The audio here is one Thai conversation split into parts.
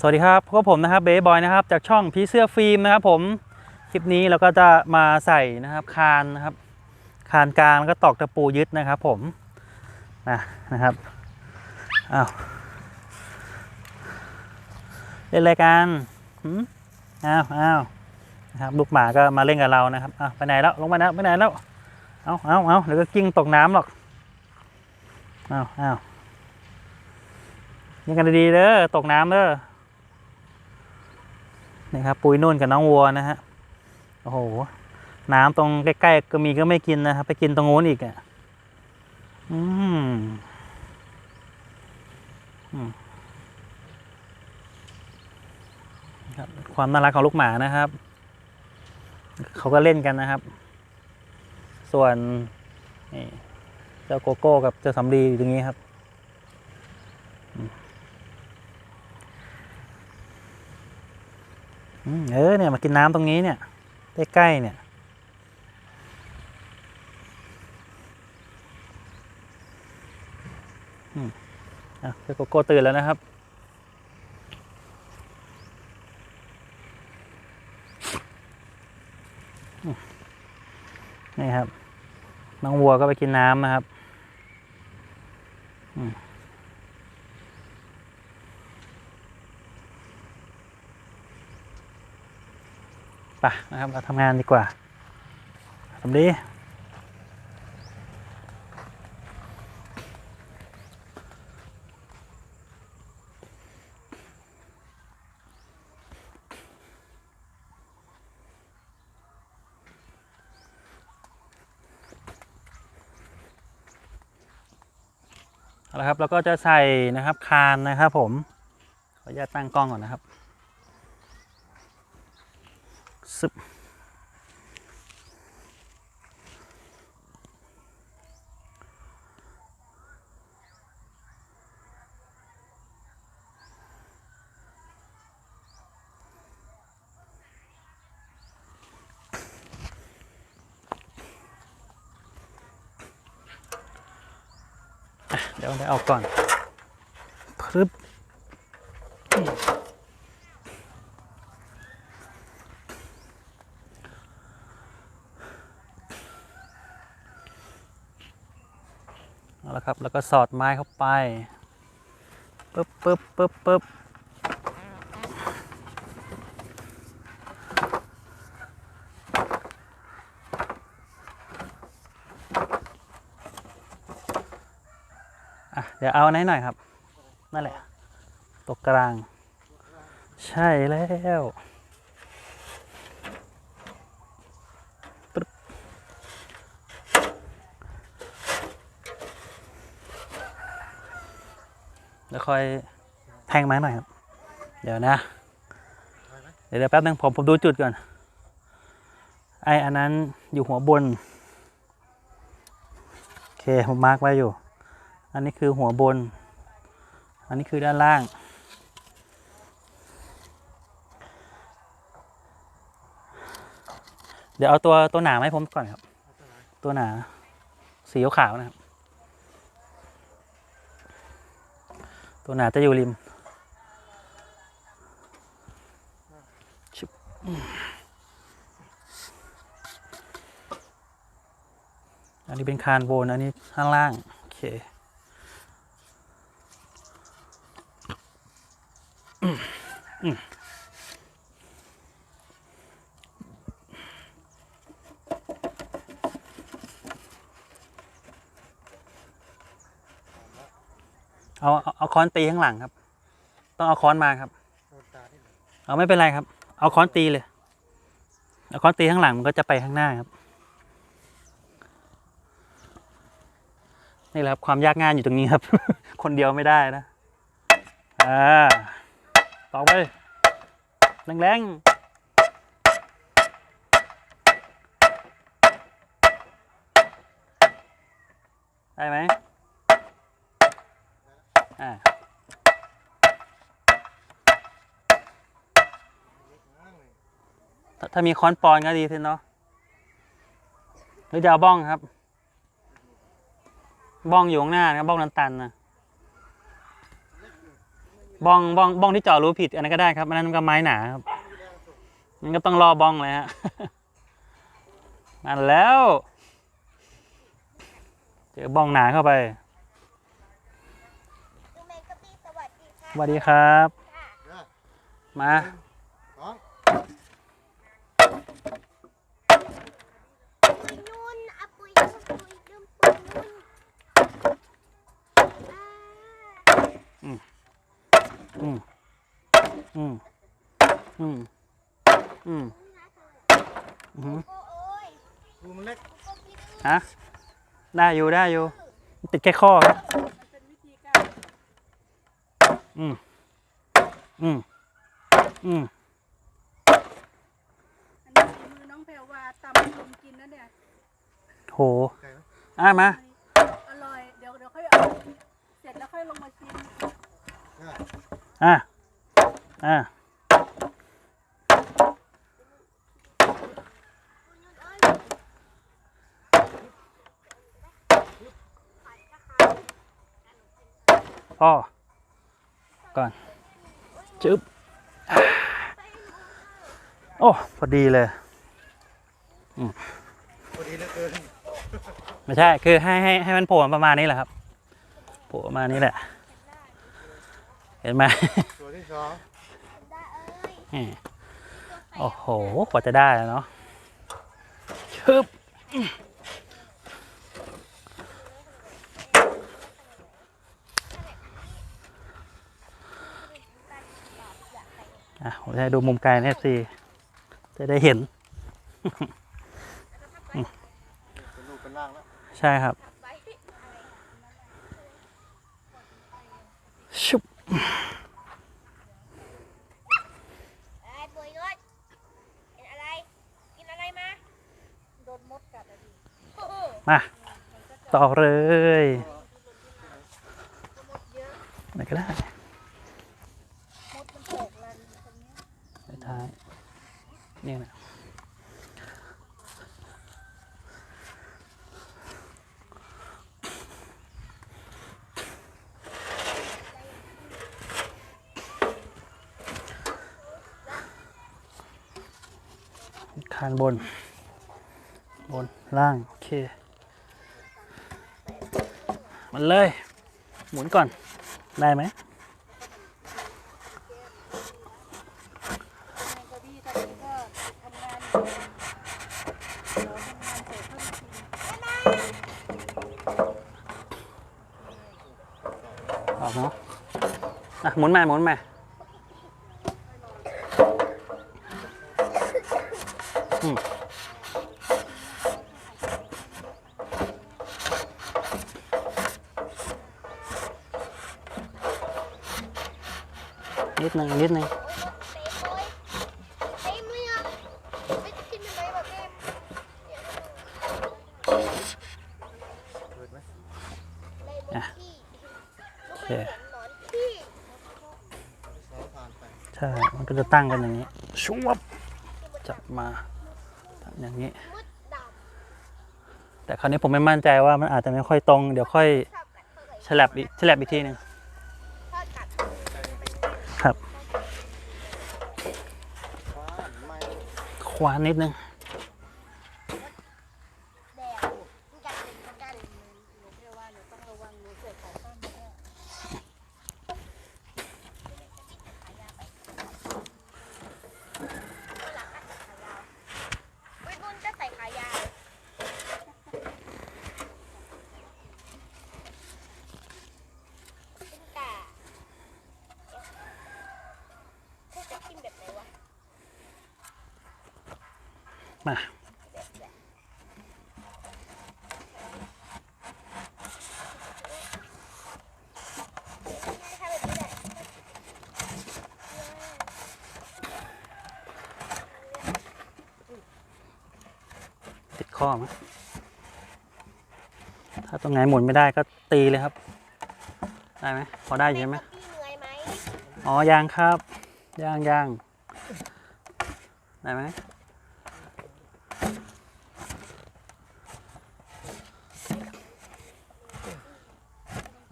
สวัสดีครับพวกบผมนะครับเบย์บอยนะครับจากช่องพีเสื้อฟิล์มนะครับผมคลิปนี้เราก็จะมาใส่นะครับคานนะครับคานกลางแล้วก็ตอกตะปูยึดนะครับผมนะนะครับอ้าวเล่นอะไรกันหืมอ้าวอ้าวนะครับลูกหมาก็มาเล่นกับเรานะครับอ้าวไปไหนแล้วลงมาแล้วไปไหนแล้วเอาเอาเอาเดี๋ยวก็กิ้งตกน้ำหรอกอ้าวอ้าวยังกันดีๆเด้อตกน้ำเด้อ นี่ครับปุยนุ่นกับน้องวัวนะฮะโอ้โหน้ำตรงใกล้ๆก็มีก็ไม่กินนะครับไปกินตรงโน้นอีกอะอืมอืมครับความน่ารักของลูกหมานะครับ เขาก็เล่นกันนะครับ ส่วนเจ้าโกโก้กับเจ้าสำลีอยู่ตรงนี้ครับ อืม เออเนี่ยมากินน้ำตรงนี้เนี่ยใกล้ๆเนี่ยอืมอะเจ้าโกโก้ตื่นแล้วนะครับ นี่ครับ น้องวัวก็ไปกินน้ำนะครับ ไปนะครับเราทำงานดีกว่าทำดีเอาละครับเราก็จะใส่นะครับคานนะครับผมขออนุญาตตั้งกล้องก่อนนะครับ ซึบอ่ะเดี๋ยวเดี๋ยวเอกก่อนพรึบเอาละครับ แล้วก็สอดไม้เข้าไปปึ๊บปึ๊บปึ๊บปึ๊บ เดี๋ยวเอาไหนหน่อยครับ นั่นแหละ ตกกลาง ใช่แล้วแล้วค่อยแทงไม้หน่อยครับ เดี๋ยวนะ เดี๋ยวเดี๋ยวแป๊บนึงผมผมดูจุดก่อน ไออันนั้นอยู่หัวบน โอเค ผมมาร์กไว้อยู่ อันนี้คือหัวบน อันนี้คือด้านล่าง เดี๋ยวเอาตัวตัวหนามาให้ผมก่อนครับ ตัวหนา สีขาวนะครับ ตัวหนาจะอยู่ริมชึบอันนี้เป็นคานโบนอันนี้ข้างล่าง โอเค อืมอืม เอาเอาค้อนตีข้างหลังครับ ต้องเอาค้อนมาครับ เอาไม่เป็นไรครับ เอาค้อนตีเลย เอาค้อนตีข้างหลังมันก็จะไปข้างหน้าครับนี่แหละครับความยากง่ายอยู่ตรงนี้ครับ คนเดียวไม่ได้นะ อ่า ต่อไปแรงๆได้ไหมอ่าถ้าถ้ามีค้อนปอนก็ดีขึ้นเนาะหรือจะเอาบ้องครับ บ้องอยู่ข้างหน้านะบ้องนันตันนะ บ้องบ้องบ้องที่เจาะรูผิดอันนั้นก็ได้ครับอันนั้นมันก็ไม้หนาครับมันก็ต้องรอบ้องเลยฮะมาแล้วเจอบ้องหนาเข้าไปลุงแมงกะปี้สวัสดีค่ะสวัสดีครับค่ะมา สอง ปุยนุ่นอะปุยนุ่นปุยนุ่นปุยนุ่นอ่า อืม อืม อืม อืม อืม โกโอ้ย ดูมันเล็ก โกพี่ดื้อ ฮะ ได้อยู่ได้อยู่ ติดแค่ข้อครับอืมอืมอืมอันนี้ฝีมือน้องแพรวาตำให้ลุงกินนะเนี่ยโหอะมา อร่อย เดี๋ยวเดี๋ยวค่อยเอาเสร็จแล้วค่อยลงมาชิม อะ อะ ปุยนุ่นเอ้ย พ่อ ก่อนจึ๊บอ่าโอ้พอดีเลยพอดีเหลือเกินไม่ใช่ คือให้ให้ให้มันโผล่มาประมาณนี้แหละครับ โผล่ประมาณนี้แหละ เห็นไหมตัวที่สองได้เอ้ยนี่โอ้โหกว่าจะได้อะเนาะชึบ อะผมจะให้ดูมุมไกลนะสิจะได้เห็น เป็นรูปเป็นร่างแล้วใช่ครับไว้ชุบไอ้ปุยนุ่นกินอะไร กินอะไรมา โดนมดกัดอะดิโอ้โหมาต่อเลยอะไรก็ได้ มดมันโผล่รันตรงเนี้ย ไป ท้ายนี่นะคานบน บน ล่าง โอเค มันเลย หมุนก่อน ได้ไหม แมงกะบี้ตอนนี้ก็ทำงานอยู่เดี๋ยวทำงานเสร็จก็มาชิม ออกเนาะ อะหมุนมาหมุนมาอืมนิดหนึ่งนิดหนึ่ง โอ้ยเต็มเลยเต็มเลยอะไม่กินอะไรแบบเต็ม เกิดไหม เลยมุกที่ลูกเป็นหนอนที่ สองผ่านไป ใช่ มันก็ จะตั้งกันอย่างนี้ชุบจับมาตั้งอย่างนี้มุดดแต่คราวนี้ผมไม่มั่นใจว่ามันอาจจะไม่ค่อยตรง เดี๋ยวค่อยำชอบกัดเท่าไหร่ฉลับอีกฉลับอีกทีหนึ่งชอบกัดครับฟ้าไม่ควานนิดนึง แดงมันกัดเป็นเหมือนกัน หนูแพรวาหนูต้องระวังหนูเกิดขาสั้นเนี่ย วิบุญจะใส่ขายาวเป็นกาเอ๊ะจะกินแบบไหนวะ มาติดข้อมั้ยถ้าตรงไหนหมุนไม่ได้ก็ตีเลยครับ ได้ไหมพอได้ใช่ไหมอ๋อ ยางครับ ยางยางได้ไหม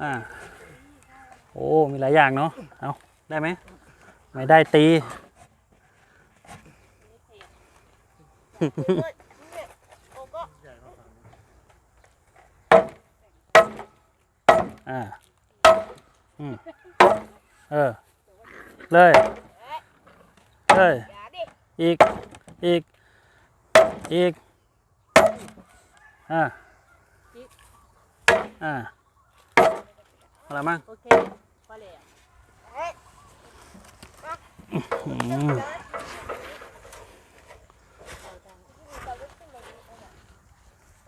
อ่าโอ้มีหลายอย่างเนาะเอาได้ไหมไม่ได้ตี อ่าอืมเออ เลย เลย อีก อีก อีก อ่าอะไรมั่ง โอเคพอแล้ว เฮ้ย อืม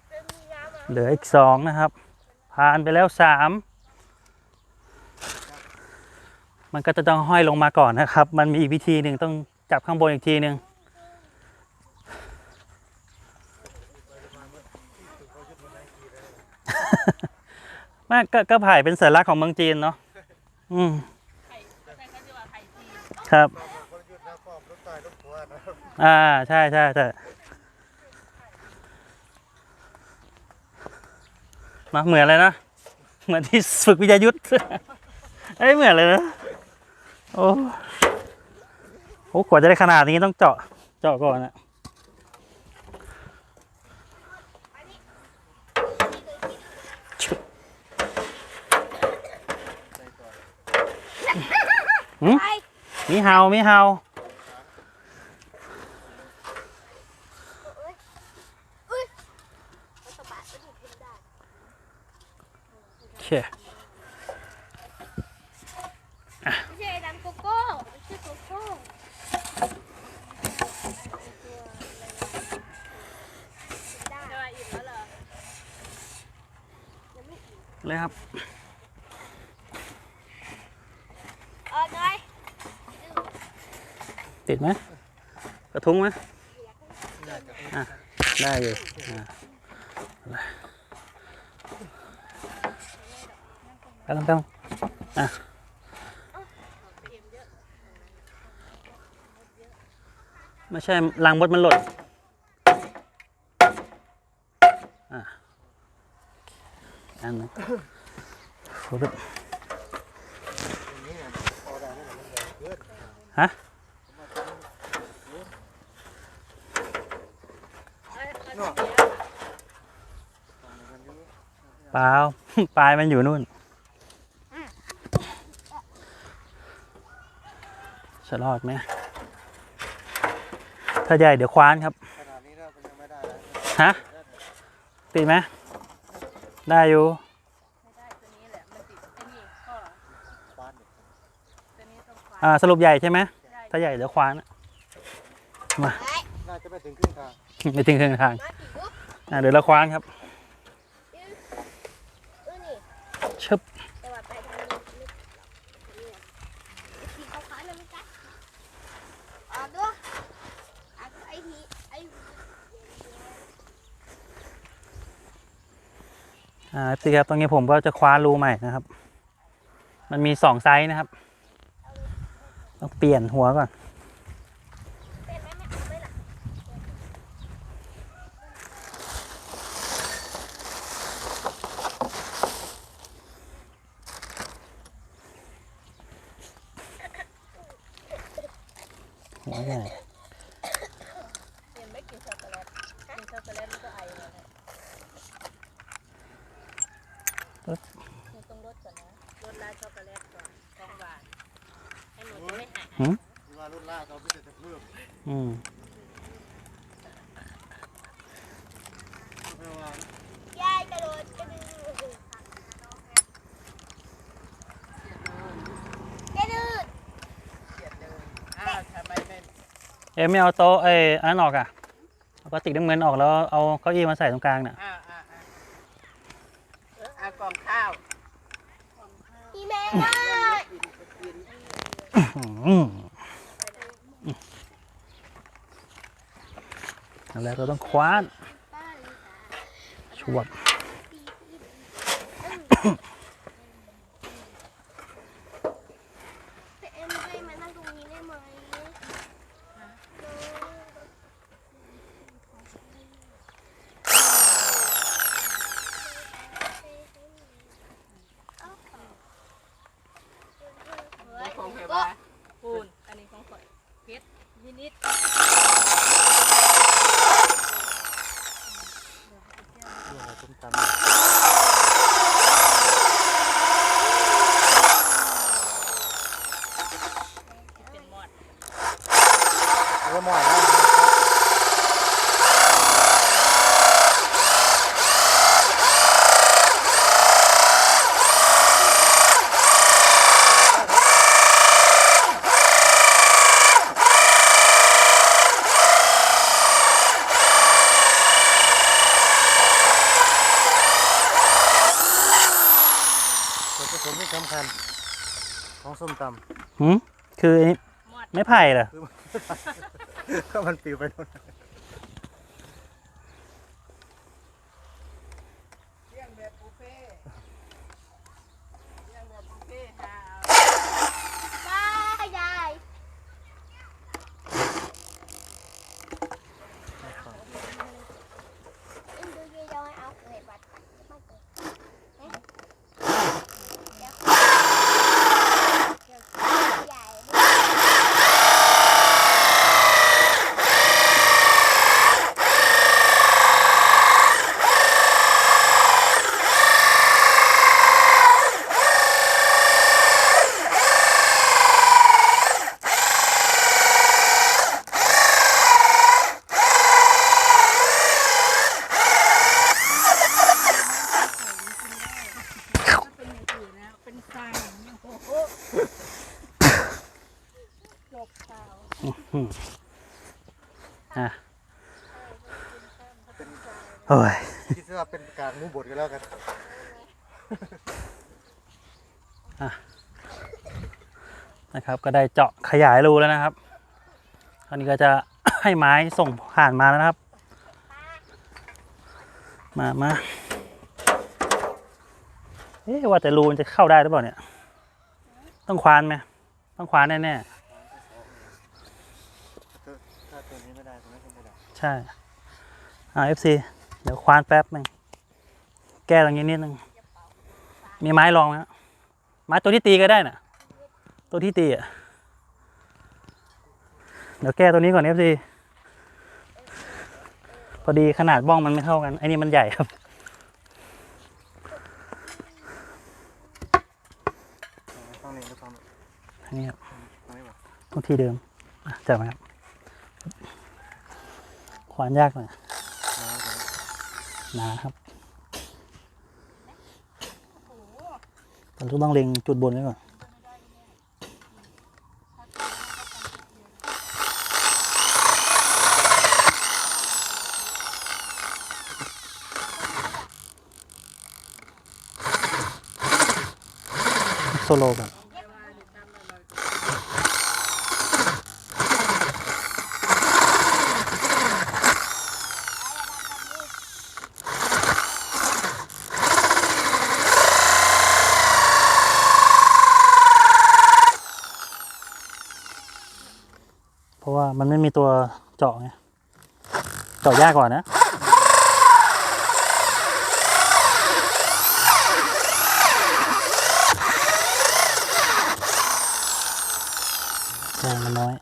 เป็นมีน้ำอะ เห ลืออีกสองนะครับ ผ่านไปแล้วสามมันก็จะต้องห้อยลงมาก่อนนะครับ มันมีอีกวิธีหนึ่งต้องจับข้างบนอีกทีหนึ่งไมาก็ก็ไผ่เป็นสัญลักษณ์ของเมืองจีนเนาะอืมไข่ก็ใช่เขาจะว่าไข่จีนครับก็หยุดนะป้อมรถตายรถหัวนะครับ อ่า ใช่ใช่ใช่ มาเหมือนเลยนะเหมือนที่ฝึกวิทยายุทธ์เอ้เหมือนเลยนะโอ้โหกว่าจะได้ขนาดนี้ต้องเจาะเจาะก่อนอะมีเฮามีเฮา มันสะบัดมันถูกขึ้นได้ โอเค ไม่ใช่น้ำโกโก้ไม่ใช่โกโก้ได้ จะว่าอิ่มแล้วเหรอ ยังไม่อิ่ม เลยครับเออน้อยติดไหมกระทุ้งไหมน่าจะอะได้อยู่อะไปลองไปลองอะไม่ใช่รังบดมันหล่นอะอันนั้นโอ้โห อย่างนี้เนี่ยพอได้ไหมเนี่ยมันใหญ่เกิน ฮะเปล่าปลายมันอยู่นู่นจะรอดไหมถ้าใหญ่เดี๋ยวคว้านครับฮะติดไหมได้อยู่ ไม่ได้ตัวนี้แหละมันติดไอ้นี่ข้อ ฟาดเนี่ย ตัวนี้ต้ องควาอ่าสรุปใหญ่ใช่ไหมได้ถ้าใหญ่เดี๋ยวคว้านมาน่าจะไม่ถึงครึ่งทางไม่ถึงครึ่งทางมาถึงปุ๊บอ่าเดี๋ยวเราคว้านครับเออนี่ชึบแต่ว่าไปทางนี้ไม่เนี่ยสีขาวๆนั่นมันกัดอะดูอะไอ้ทีไอ้อ่าสิครับตรงนี้ผมก็จะคว้ารูใหม่นะครับ มันมีสองไซส์นะครับ ต้องเปลี่ยนหัวก่อนง่าไหมล่ะหัวใหญ่ เรียนไม่กินช็อกโกแลตกินช็อกโกแลตมันก็ไอเลยนะหนูต้องลดก่อนนะลดลาช็อกโกแลตก่อนของหวานให้หนูจะไม่หาย ที่ว่ารุ่นล่าเขาพิเศษจะเพิ่มอืมไม่ว่ายายกระโดดกระดึงกระดึงอ้าวทำไมไม่เอ๊ะไม่เอาโต๊ะเอ้ยอันนั้นออกอะเอาพลาสติกน้ำเงินออกแล้วเอาเก้าอี้มาใส่ตรงกลางน่ะ อ้าวอ้าวอ้าวอากล่องข้าวพี่แม่ได้อืมอั นแรกเราต้องคว้านชวบ แต่เอ็มได้มานั่งตรงนี้ได้ไหมเอา ของเฮ ก็ วา ผลที่สำคัญของส้มต หืมคืออันนี้หมดไม่ไผ่เหรอำก็มันปลิวไปโน่น ได้ยายอินดูยีดอยเอาเกิดบัตรไม่เกิดเอ๊ะเดี๋ยวเดี๋ยวใหญ่ด้วย เป็นอย่างอื่นนะเป็นฟางอย่างเงี้ยโอ้โหจบข่าว อืมอะโอ้ย คิดว่าเป็นการมูบดกันแล้วกัน นะครับ ก็ได้เจาะขยายรูแล้วนะครับคราวนี้ก็จะให้ไม้ส่งผ่านมาแล้วนะครับ มามาเอ๊ะว่าแต่รูมันจะเข้าได้หรือเปล่าเนี่ย ต้องควานไหมต้องควานแน่ถ้าตัวนี้ไม่ได้ตัวนี้นก็ไม่ได้ๆใช่อ่าเอฟซีเดี๋ยวควานแป๊บหนึ่งแก้ตรงนี้นิดนึงมีไม้รองไหมฮะไม้ตัวที่ตีก็ได้น่ะ ตัวที่ตีอะ เดี๋ยวแก้ตัวนี้ก่อนเอฟซีพอดีขนาดบ้องมันไม่เท่ากันไอ้นี่มันใหญ่ครับต้องนี้หรือต้องนี้อันนี้ครับต้องที่เดิมจับไหมครับควานยากหน่อยนะครับเราต้องเล็งจุดบนไว้ก่อน โซโล่ก่อนเพราะว่ามันไม่มีตัวเจาะไง เจาะยากกว่านะ แรงมันน้อย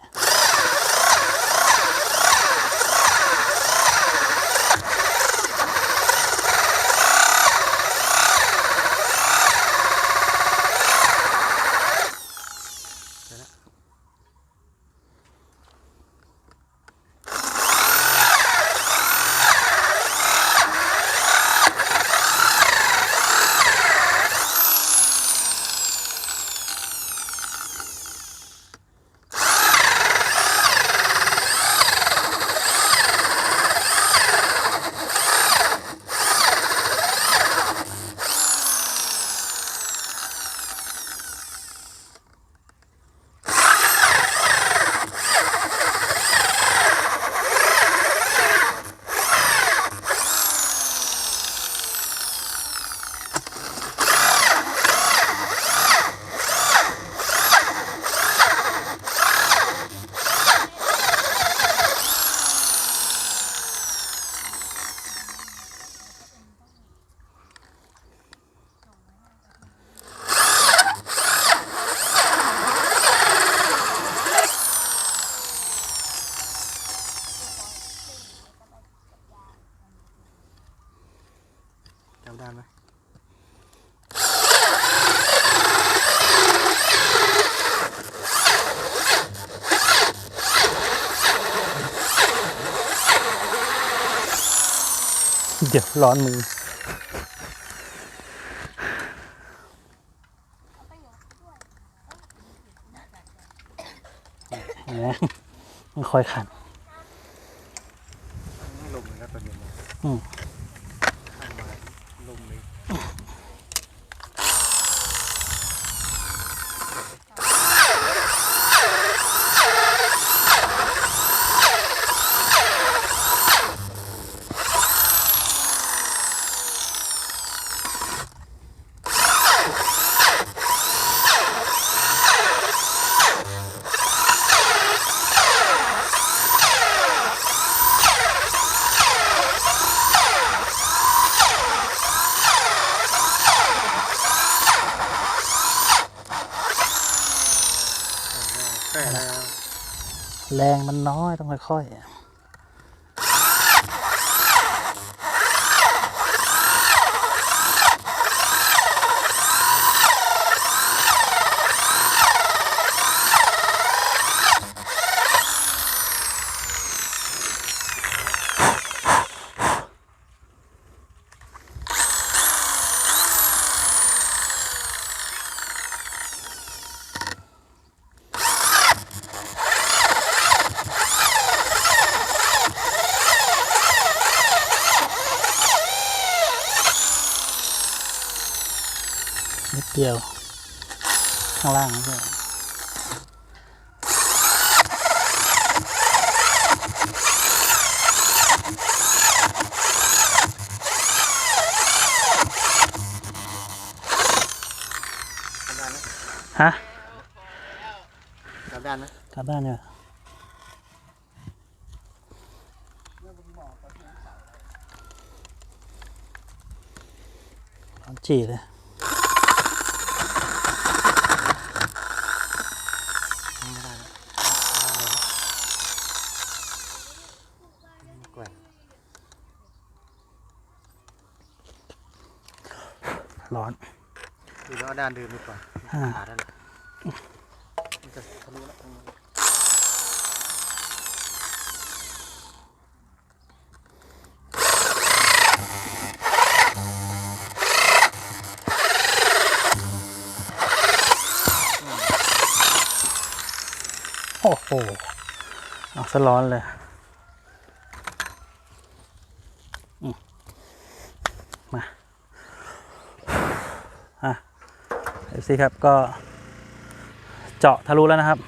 ดี๋ยวร้อนมือเห็นไหมมันคอยขันไม่ลมเลยนะตอนเย็นเนี่ยอืม แรงมันน้อยต้องค่อยๆ เดียว ข้างล่างด้วยกลับด้านนะฮะกลับด้านนะกลับด้านเนี่ยร้อนจีเลย ไม่ได้นะแกว่ง ร้อน ดูแล้วเอาด้านเดิมดีกว่าอ่าขาด้านมันจะทะลุแล้วตรงนี้โอ้โหเอาซะร้อนเลยอืมมา อะ เอฟซีครับก็เจาะทะลุแล้วนะครับ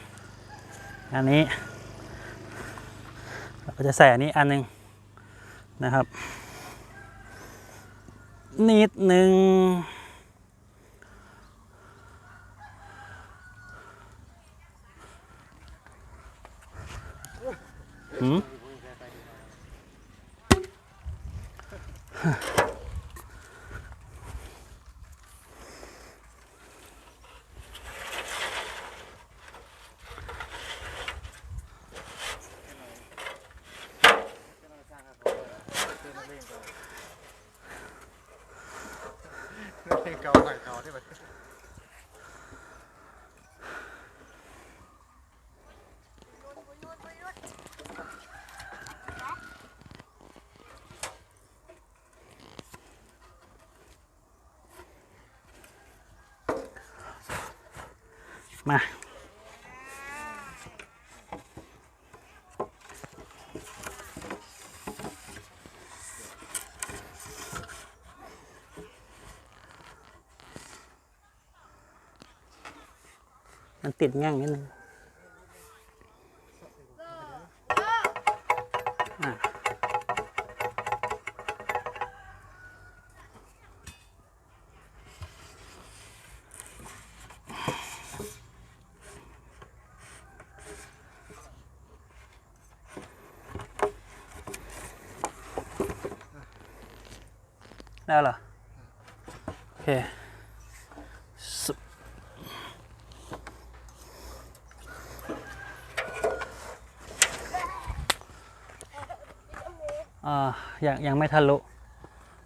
อันนี้ เราก็จะใส่อันนี้อันหนึ่งนะครับ นิดหนึ่งหืม เพลงเก่าหน่อยเก่าที่แบบ มา มันติดง่างนิดนึงอะแล้วเหรอ โอเคสุอ่า ยังยังไม่ทะลุ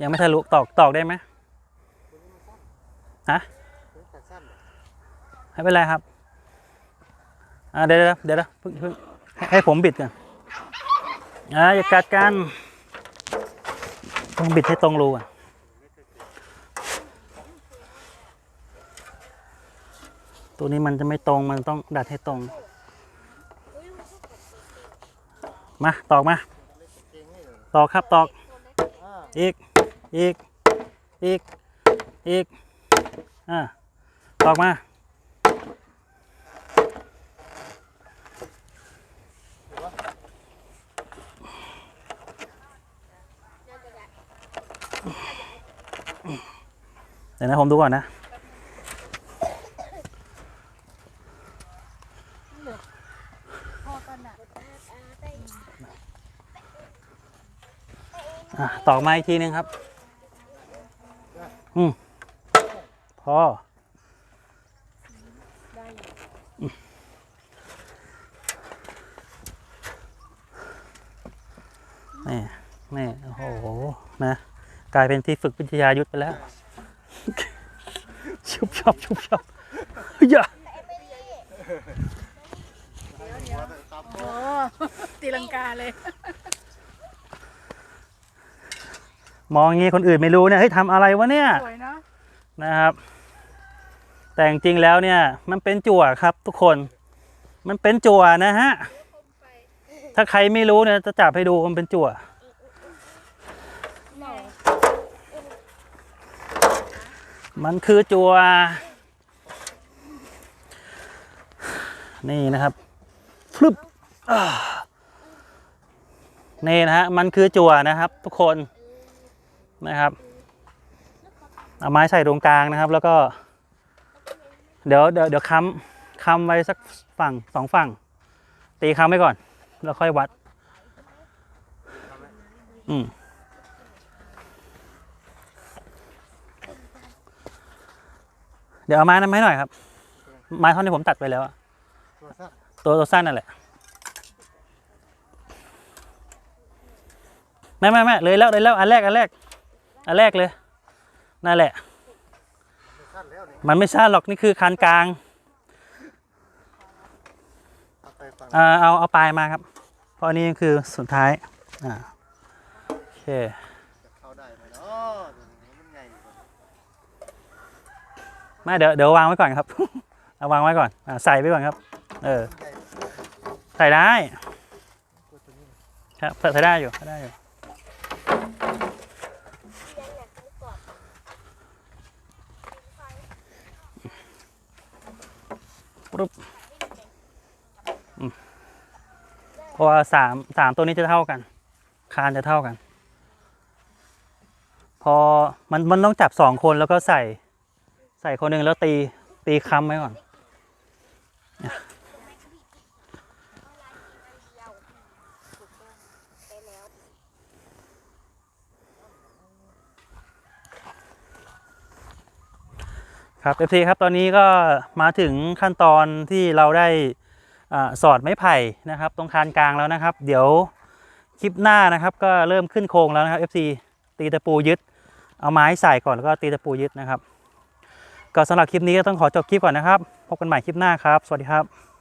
ยังไม่ทะลุตอกตอกได้ไหมฮะไม่เป็นไรครับอ่าเดี๋ยวเดี๋ยวเพิ่งเพิ่งให้ให้ผมบิดก่อนอ่าอย่ากัดกันต้องบิดให้ตรงรูอะตัวนี้มันจะไม่ตรงมันต้องดัดให้ตรง มาตอกมา ตอกครับตอก อีก อีก อีก อีก อ่า ตอกมา เดี๋ยวนะผมดูก่อนนะ อะตอกมาอีกทีนึงครับ อืมพอได้อยู่นี่นี่โอ้โห นะ กลายเป็นที่ฝึกวิทยายุทธไปแล้ว ชุบชับชุบชับอย่าโอตีลังกาเลย มองอย่างงี้คนอื่นไม่รู้เนี่ยเฮ้ยทำอะไรวะเนี่ยสวยเนาะนะครับ แต่จริงๆแล้วเนี่ยมันเป็นจั่วครับทุกคน มันเป็นจั่วนะฮะถ้าใครไม่รู้เนี่ยจะจับให้ดูมันเป็นจั่วไหนมันคือจั่วนี่นะครับฟลุปอ่านี่นะฮะ มันคือจั่วนะครับ ทุกคน นะครับเอาไม้ใส่ตรงกลางนะครับ แล้วก็เดี๋ยวเดี๋ยวเดี๋ยวค้ำค้ำไว้สักฝั่งสองฝั่ง ตีค้ำไว้ก่อน แล้วค่อยวัด อืมเดี๋ยวเอาไม้นั้นมาให้หน่อยครับ ไม้ท่อนที่ผมตัดไปแล้วอะตัวสั้นตัวตัวสั้นนั่นแหละไม่ไม่ไม่เลยแล้วเลยแล้วอันแรกอันแรก อันแรกเลย นั่นแหละสั้นแล้วนี่มันไม่ใช่หรอกนี่คือคันกลางเอาไปฝั่งเอ่อเอาเอาปลายมาครับ เพราะอันนี้คือสุดท้ายอ่าโอเคจะเข้าได้ไหมเนาะมันใหญ่กว่าไม่เดี๋ยวเดี๋ยววางไว้ก่อนครับ เอาวางไว้ก่อนอ่าใส่ไว้ก่อนครับ เออใหญ่ใส่ได้ตัวตัวนี้ครับใส่ได้อยู่ใส่ได้อยู่ เรียนหนักนึกก่อน เพราะว่าสามสามตัวนี้จะเท่ากัน คานจะเท่ากัน พอมันมันต้องจับสองคนแล้วก็ใส่ ใส่คนหนึ่งแล้วตีตีค้ำไว้ก่อน ไปแล้ว ครับเอฟทีครับตอนนี้ก็มาถึงขั้นตอนที่เราได้อสอดไม้ไผ่นะครับ ตรงคานกลางแล้วนะครับ เดี๋ยวคลิปหน้านะครับก็เริ่มขึ้นโครงแล้วนะครับ FC ตีตะปูยึด เอาไม้ใส่ก่อนแล้วก็ตีตะปูยึดนะครับ ก็สำหรับคลิปนี้ก็ต้องขอจบคลิปก่อนนะครับ พบกันใหม่คลิปหน้าครับ สวัสดีครับ